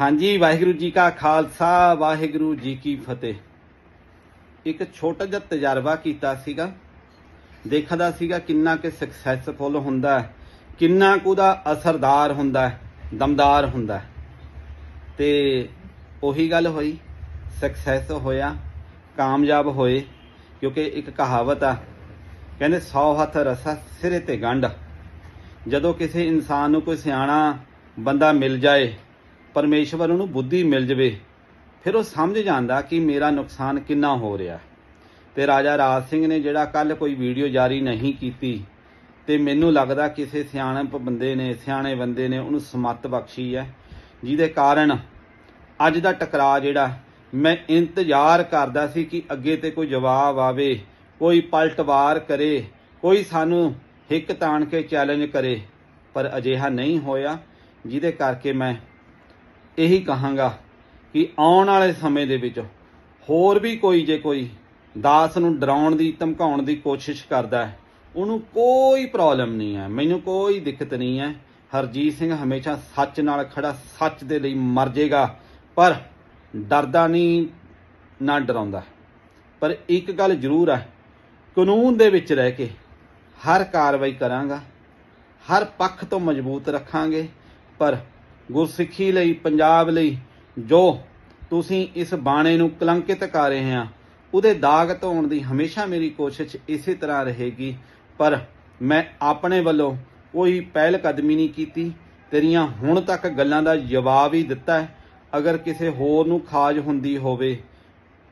ਹਾਂਜੀ ਵਾਹਿਗੁਰੂ ਜੀ ਕਾ ਖਾਲਸਾ ਵਾਹਿਗੁਰੂ ਜੀ ਕੀ ਫਤਿਹ। ਇੱਕ ਛੋਟਾ ਜਿਹਾ ਤਜਰਬਾ ਕੀਤਾ ਸੀਗਾ। ਦੇਖਦਾ ਸੀਗਾ ਕਿੰਨਾ ਕਿ ਸਕਸੈਸਫੁਲ ਹੁੰਦਾ ਹੈ, ਕਿੰਨਾ ਕੁ ਦਾ ਅਸਰਦਾਰ ਹੁੰਦਾ ਹੈ, ਦਮਦਾਰ ਹੁੰਦਾ ਹੈ। ਤੇ ਉਹੀ ਗੱਲ ਹੋਈ ਸਕਸੈਸ ਹੋਇਆ ਕਾਮਯਾਬ ਹੋਏ ਕਿਉਂਕਿ ਇੱਕ ਕਹਾਵਤ ਆ ਕਹਿੰਦੇ 100 ਹੱਥ ਰਸਾ ਸਿਰੇ ਤੇ ਗੰਢ। ਜਦੋਂ ਕਿਸੇ ਇਨਸਾਨ ਨੂੰ ਕੋਈ ਸਿਆਣਾ ਬੰਦਾ ਮਿਲ ਜਾਏ ਪਰਮੇਸ਼ਵਰ ਉਹਨੂੰ ਬੁੱਧੀ ਮਿਲ ਜਵੇ, ਫਿਰ ਉਹ ਸਮਝ ਜਾਂਦਾ ਕਿ ਮੇਰਾ ਨੁਕਸਾਨ ਕਿੰਨਾ ਹੋ ਰਿਹਾ। ਤੇ ਰਾਜਾ ਰਾਜ ਸਿੰਘ ਨੇ ਜਿਹੜਾ ਕੱਲ ਕੋਈ ਵੀਡੀਓ ਜਾਰੀ ਨਹੀਂ ਕੀਤੀ, ਤੇ ਮੈਨੂੰ ਲੱਗਦਾ ਕਿਸੇ ਸਿਆਣਪ ਬੰਦੇ ਨੇ, ਸਿਆਣੇ ਬੰਦੇ ਨੇ ਉਹਨੂੰ ਸਮੱਤ ਬਖਸ਼ੀ ਹੈ, ਜਿਹਦੇ ਕਾਰਨ ਅੱਜ ਦਾ ਟਕਰਾਅ ਜਿਹੜਾ, ਮੈਂ ਇੰਤਜ਼ਾਰ ਕਰਦਾ ਸੀ ਕਿ ਅੱਗੇ ਤੇ ਕੋਈ ਜਵਾਬ ਆਵੇ, ਕੋਈ ਪਲਟਵਾਰ ਕਰੇ, ਕੋਈ ਸਾਨੂੰ ਹਿੱਕ ਤਾਣ ਕੇ ਚੈਲੰਜ ਕਰੇ, ਪਰ ਅਜਿਹਾ ਨਹੀਂ ਹੋਇਆ, ਜਿਹਦੇ ਕਰਕੇ ਮੈਂ ਇਹੀ ਕਹਾਂਗਾ ਕਿ ਆਉਣ ਵਾਲੇ ਸਮੇਂ ਦੇ ਵਿੱਚ ਹੋਰ ਵੀ ਕੋਈ ਜੇ ਕੋਈ ਦਾਸ ਨੂੰ ਡਰਾਉਣ ਦੀ, ਧਮਕਾਉਣ ਦੀ ਕੋਸ਼ਿਸ਼ ਕਰਦਾ ਹੈ, ਉਹਨੂੰ ਕੋਈ ਪ੍ਰੋਬਲਮ ਨਹੀਂ ਹੈ। ਮੈਨੂੰ ਕੋਈ ਦਿੱਕਤ ਨਹੀਂ ਹੈ। ਹਰਜੀਤ ਸਿੰਘ ਹਮੇਸ਼ਾ ਸੱਚ ਨਾਲ ਖੜਾ, ਸੱਚ ਦੇ ਲਈ ਮਰ ਜਾਏਗਾ ਪਰ ਡਰਦਾ ਨਹੀਂ, ਨਾ ਡਰਾਉਂਦਾ। ਪਰ ਇੱਕ ਗੱਲ ਜ਼ਰੂਰ ਹੈ, ਕਾਨੂੰਨ ਦੇ ਵਿੱਚ ਰਹਿ ਕੇ ਹਰ ਕਾਰਵਾਈ ਕਰਾਂਗਾ, ਹਰ ਪੱਖ ਤੋਂ ਮਜ਼ਬੂਤ ਰੱਖਾਂਗੇ, ਪਰ ਗੁਰਸਿੱਖੀ ਲਈ, ਪੰਜਾਬ ਲਈ, ਜੋ ਤੁਸੀਂ ਇਸ ਬਾਣੇ ਨੂੰ ਕਲੰਕਿਤ ਕਰ ਰਹੇ ਆ ਉਹਦੇ ਦਾਗ ਧੋਣ ਦੀ ਹਮੇਸ਼ਾ ਮੇਰੀ ਕੋਸ਼ਿਸ਼ ਇਸੇ ਤਰ੍ਹਾਂ ਰਹੇਗੀ। ਪਰ ਮੈਂ ਆਪਣੇ ਵੱਲੋਂ ਕੋਈ ਪਹਿਲ ਕਦਮੀ ਨਹੀਂ ਕੀਤੀ। ਤੇਰੀਆਂ ਹੁਣ ਤੱਕ ਗੱਲਾਂ ਦਾ ਜਵਾਬ ਹੀ ਦਿੱਤਾ ਹੈ। ਅਗਰ ਕਿਸੇ ਹੋਰ ਨੂੰ ਖਾਜ ਹੁੰਦੀ ਹੋਵੇ,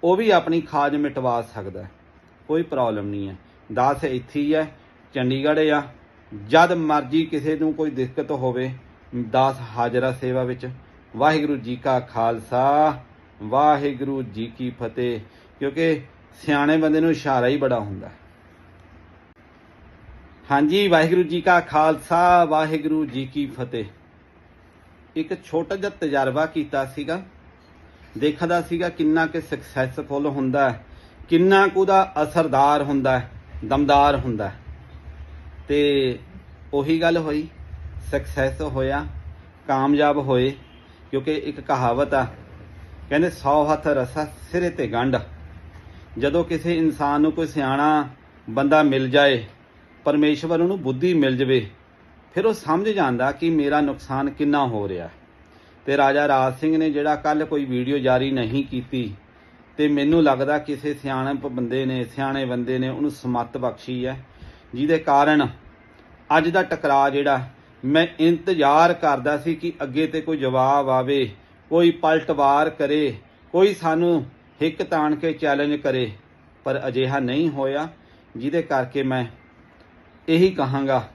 ਉਹ ਵੀ ਆਪਣੀ ਖਾਜ ਮਿਟਵਾ ਸਕਦਾ ਕੋਈ ਪ੍ਰੋਬਲਮ ਨਹੀਂ ਹੈ। ਦਾਸ ਇੱਥੇ ਹੀ ਹੈ, ਚੰਡੀਗੜ੍ਹ ਆ। ਜਦ ਮਰਜ਼ੀ ਕਿਸੇ ਨੂੰ ਕੋਈ ਦਿੱਕਤ ਹੋਵੇ ਦਾਸ ਹਾਜ਼ਰਾ ਸੇਵਾ ਵਿੱਚ। ਵਾਹਿਗੁਰੂ ਜੀ ਕਾ ਖਾਲਸਾ ਵਾਹਿਗੁਰੂ ਜੀ ਕੀ ਫਤਿਹ। ਕਿਉਂਕਿ ਸਿਆਣੇ ਬੰਦੇ ਨੂੰ ਇਸ਼ਾਰਾ ਹੀ ਬੜਾ ਹੁੰਦਾ। ਹਾਂਜੀ ਵਾਹਿਗੁਰੂ ਜੀ ਕਾ ਖਾਲਸਾ ਵਾਹਿਗੁਰੂ ਜੀ ਕੀ ਫਤਿਹ। ਇੱਕ ਛੋਟਾ ਜਿਹਾ ਤਜਰਬਾ ਕੀਤਾ ਸੀਗਾ। ਦੇਖਦਾ ਸੀਗਾ ਕਿੰਨਾ ਕਿ ਸਕਸੈਸਫੁਲ ਹੁੰਦਾ ਹੈ, ਕਿੰਨਾ ਕੁ ਦਾ ਅਸਰਦਾਰ ਹੁੰਦਾ ਹੈ, ਦਮਦਾਰ ਹੁੰਦਾ ਹੈ। ਤੇ ਉਹੀ ਗੱਲ ਹੋਈ। ਸਕਸੈਸ ਹੋਇਆ, ਕਾਮਯਾਬ ਹੋਏ, ਕਿਉਂਕਿ ਇੱਕ ਕਹਾਵਤ ਆ, ਕਹਿੰਦੇ 100 ਹੱਥ ਰਸਾ ਸਿਰੇ ਤੇ ਗੰਢ। ਜਦੋਂ ਕਿਸੇ ਇਨਸਾਨ ਨੂੰ ਕੋਈ ਸਿਆਣਾ ਬੰਦਾ ਮਿਲ ਜਾਏ, ਪਰਮੇਸ਼ਵਰ ਉਹਨੂੰ ਬੁੱਧੀ ਮਿਲ ਜਵੇ, ਫਿਰ ਉਹ ਸਮਝ ਜਾਂਦਾ ਕਿ ਮੇਰਾ ਨੁਕਸਾਨ ਕਿੰਨਾ ਹੋ ਰਿਹਾ। ਤੇ ਰਾਜਾ ਰਾਜ ਸਿੰਘ ਨੇ ਜਿਹੜਾ ਕੱਲ ਕੋਈ ਵੀਡੀਓ ਜਾਰੀ ਨਹੀਂ ਕੀਤੀ, ਤੇ ਮੈਨੂੰ ਲੱਗਦਾ ਕਿਸੇ ਸਿਆਣੇ ਬੰਦੇ ਨੇ, ਸਿਆਣੇ ਬੰਦੇ ਨੇ ਉਹਨੂੰ ਸਮੱਤ ਬਖਸ਼ੀ ਹੈ, ਜਿਹਦੇ ਕਾਰਨ ਅੱਜ ਦਾ ਟਕਰਾਅ ਜਿਹੜਾ ਮੈਂ ਇੰਤਜ਼ਾਰ ਕਰਦਾ ਸੀ ਕਿ ਅੱਗੇ ਤੇ ਕੋਈ ਜਵਾਬ ਆਵੇ, ਕੋਈ ਪਲਟਵਾਰ ਕਰੇ, ਕੋਈ ਸਾਨੂੰ ਹਿੱਕ ਤਾਣ ਕੇ ਚੈਲੰਜ ਕਰੇ। ਪਰ ਅਜਿਹਾ ਨਹੀਂ ਹੋਇਆ, ਜਿਹਦੇ ਕਰਕੇ ਮੈਂ ਇਹੀ ਕਹਾਂਗਾ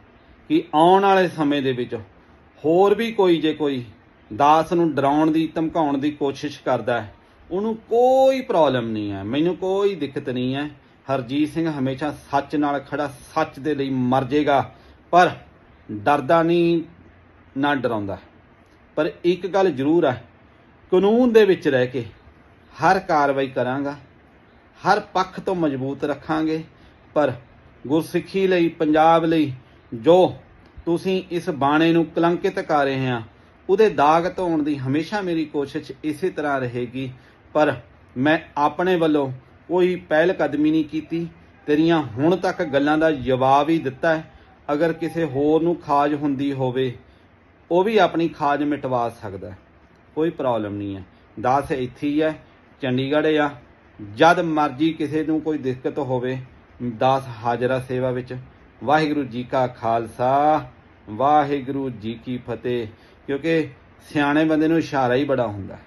ਕਿ ਆਉਣ ਵਾਲੇ ਸਮੇਂ ਦੇ ਵਿੱਚ ਹੋਰ ਵੀ ਕੋਈ ਜੇ ਕੋਈ ਦਾਸ ਨੂੰ ਡਰਾਉਣ ਦੀ, ਧਮਕਾਉਣ ਦੀ ਕੋਸ਼ਿਸ਼ ਕਰਦਾ ਹੈ, ਉਹਨੂੰ ਕੋਈ ਪ੍ਰੋਬਲਮ ਨਹੀਂ ਹੈ। ਮੈਨੂੰ ਕੋਈ ਦਿੱਕਤ ਨਹੀਂ ਹੈ। ਹਰਜੀਤ ਸਿੰਘ ਹਮੇਸ਼ਾ ਸੱਚ ਨਾਲ ਖੜਾ, ਸੱਚ ਦੇ ਲਈ ਮਰ ਜਾਏਗਾ ਪਰ ਡਰਦਾ ਨਹੀਂ, ਨਾ ਡਰਾਉਂਦਾ। ਪਰ ਇੱਕ ਗੱਲ ਜ਼ਰੂਰ ਹੈ ਕਾਨੂੰਨ ਦੇ ਵਿੱਚ ਰਹਿ ਕੇ ਹਰ ਕਾਰਵਾਈ ਕਰਾਂਗਾ, ਹਰ ਪੱਖ ਤੋਂ ਮਜ਼ਬੂਤ ਰੱਖਾਂਗੇ, ਪਰ ਗੁਰਸਿੱਖੀ ਲਈ, ਪੰਜਾਬ ਲਈ ਜੋ ਤੁਸੀਂ ਇਸ ਬਾਣੇ ਨੂੰ ਕਲੰਕਿਤ ਕਰ ਰਹੇ ਆ ਉਹਦੇ ਦਾਗ ਧੋਣ ਦੀ ਹਮੇਸ਼ਾ ਮੇਰੀ ਕੋਸ਼ਿਸ਼ ਇਸੇ ਤਰ੍ਹਾਂ ਰਹੇਗੀ। ਪਰ ਮੈਂ ਆਪਣੇ ਵੱਲੋਂ ਕੋਈ ਪਹਿਲ ਕਦਮੀ ਨਹੀਂ ਕੀਤੀ, ਤੇਰੀਆਂ ਹੁਣ ਤੱਕ ਗੱਲਾਂ ਦਾ ਜਵਾਬ ਹੀ ਦਿੱਤਾ ਹੈ। ਅਗਰ ਕਿਸੇ ਹੋਰ ਨੂੰ ਖਾਜ ਹੁੰਦੀ ਹੋਵੇ, ਉਹ ਵੀ ਆਪਣੀ ਖਾਜ ਮਿਟਵਾ ਸਕਦਾ ਕੋਈ ਪ੍ਰੋਬਲਮ ਨਹੀਂ ਹੈ। ਦਾਸ ਇੱਥੇ ਹੀ ਹੈ, ਚੰਡੀਗੜ੍ਹ ਆ। ਜਦ ਮਰਜ਼ੀ ਕਿਸੇ ਨੂੰ ਕੋਈ ਦਿੱਕਤ ਹੋਵੇ, ਦਾਸ ਹਾਜ਼ਰਾ ਸੇਵਾ ਵਿੱਚ। ਵਾਹਿਗੁਰੂ ਜੀ ਕਾ ਖਾਲਸਾ, ਵਾਹਿਗੁਰੂ ਜੀ ਕੀ ਫਤਿਹ। ਕਿਉਂਕਿ ਸਿਆਣੇ ਬੰਦੇ ਨੂੰ ਇਸ਼ਾਰਾ ਹੀ ਬੜਾ ਹੁੰਦਾ